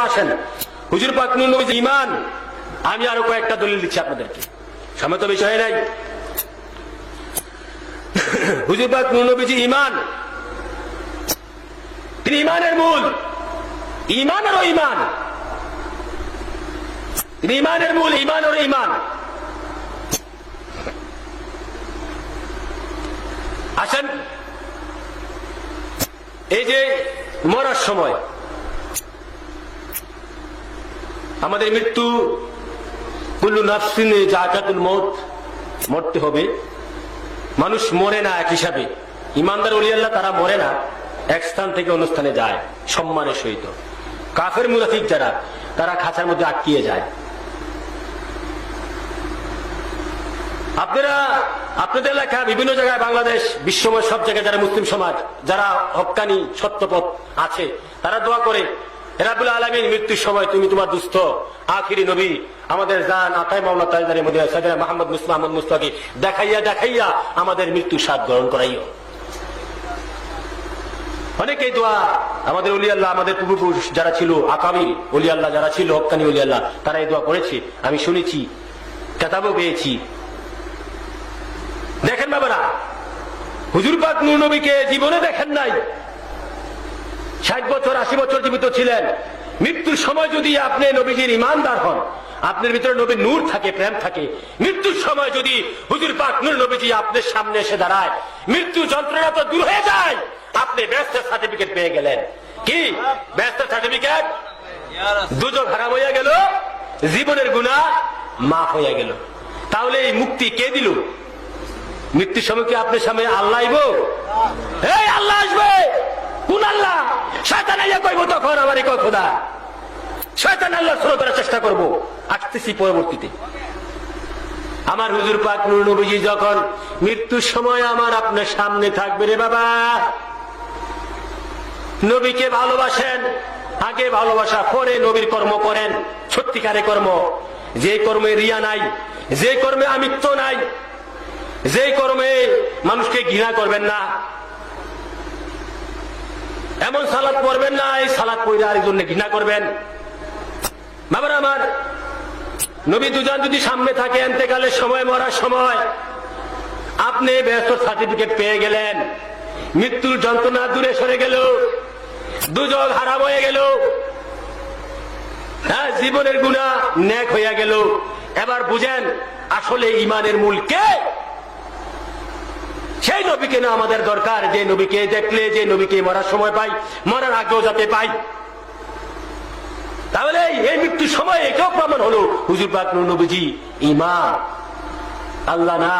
আসেন। হুজুর ইমান। আমি আরও কয়েকটা দলিল দিচ্ছি আপনাদেরকে। সময় তো নাই। নবীজি ইমান। তিনি ইমানের মূল। ইমানেরও ইমান। তিনি ইমানের মূল, ইমানেরও ইমান। আসেন। এই যে মরার সময় আমাদের মৃত্যু কুল্লু নাফসিনে জাকাতুল মত মরতে হবে। মানুষ মরে না এক হিসাবে। ইমানদার উলিয়াল্লাহ তারা মরে না, এক স্থান থেকে অন্য স্থানে যায়, সম্মানের সহিত। কাফের মুনাফিক যারা, তারা খাঁচার মধ্যে আটকিয়ে যায়। আপনারা, আপনাদের এলাকা বিভিন্ন জায়গায় বাংলাদেশ, বিশ্বময় সব জায়গায় যারা মুসলিম সমাজ, যারা হকানি সত্যপথ আছে, তারা দোয়া করে রাবুল আলমীর মৃত্যুর সময় তুমি তোমার দুস্থ, আখিরি নবী, আমাদের জান আতাই মামলা তাজদারি মদিনা সাইদানা মোহাম্মদ মুসলিম আহমদ মুস্তাকি দেখাইয়া দেখাইয়া আমাদের মৃত্যুর স্বাদ গ্রহণ করাইও। অনেকেই দোয়া, আমাদের অলি আল্লাহ, আমাদের পূর্বপুরুষ যারা ছিল আকাবির অলি আল্লাহ যারা ছিল, হকানি অলি আল্লাহ, তারা এই দোয়া করেছে, আমি শুনেছি, কেতাবও পেয়েছি। দেখেন বাবারা, হুজুর পাক নবীকে জীবনে দেখেন নাই। ষাট বছর, আশি বছর জীবিত ছিলেন। মৃত্যুর সময় যদি আপনি নবীজির ইমানদার হন, আপনার ভিতরে নবীর নূর থাকে, প্রেম থাকে, মৃত্যুর সময় যদি হুজুর পাক নূর নবীজি আপনার সামনে এসে দাঁড়ায় মৃত্যু যন্ত্রণা তো দূর হয়ে যায়, আপনি ব্যস্ত সার্টিফিকেট পেয়ে গেলেন। কি? ব্যস্ত সার্টিফিকেট দুজো হারাম হইয়া গেল, জীবনের গুণা মাফ হইয়া গেল। তাহলে এই মুক্তি কে দিল? মৃত্যুর সময় কি আপনার সামনে আল্লাহ এই আল্লাহ আসবে। কোন আল্লাহ? আইয়া কইব তখন আমারই কয় খোদা শয়তান আল্লাহ শুরু করার চেষ্টা করব। আসতেছি পরবর্তীতে। আমার হুজুর পাক নুর নবীজি যখন মৃত্যুর সময় আমার আপনার সামনে থাকবে রে বাবা, নবীকে ভালোবাসেন, আগে ভালোবাসা পরে নবীর কর্ম করেন সত্যিকারে কর্ম। যে কর্মে রিয়া নাই, যে কর্মে আমিত্ব নাই, যে কর্মে মানুষকে ঘৃণা করবেন না এমন সালাদ পড়বেন না, এই সালাদ পড়ে আরেকজনকে ঘৃণা করবেন? বাবার আমার, নবী দুজন যদি সামনে থাকে এতেকালের সময়, মরার সময়, আপনি ব্যস্ত সার্টিফিকেট পেয়ে গেলেন, মৃত্যুর যন্ত্রণা দূরে সরে গেল দুজন হারাম হয়ে গেল হ্যাঁ জীবনের গুণা ন্যাক হইয়া গেল। এবার বুঝেন, আসলে ইমানের মূল কে? সেই নবীকে না আমাদের দরকার। যে নবীকে দেখলে, যে নবীকে মরার সময় পাই, মরার আগেও যাতে পাই। তাহলে এই মৃত্যুর সময় এটাও প্রমাণ হলো, হুজুর পাক নবীজি ইমা আল্লাহ না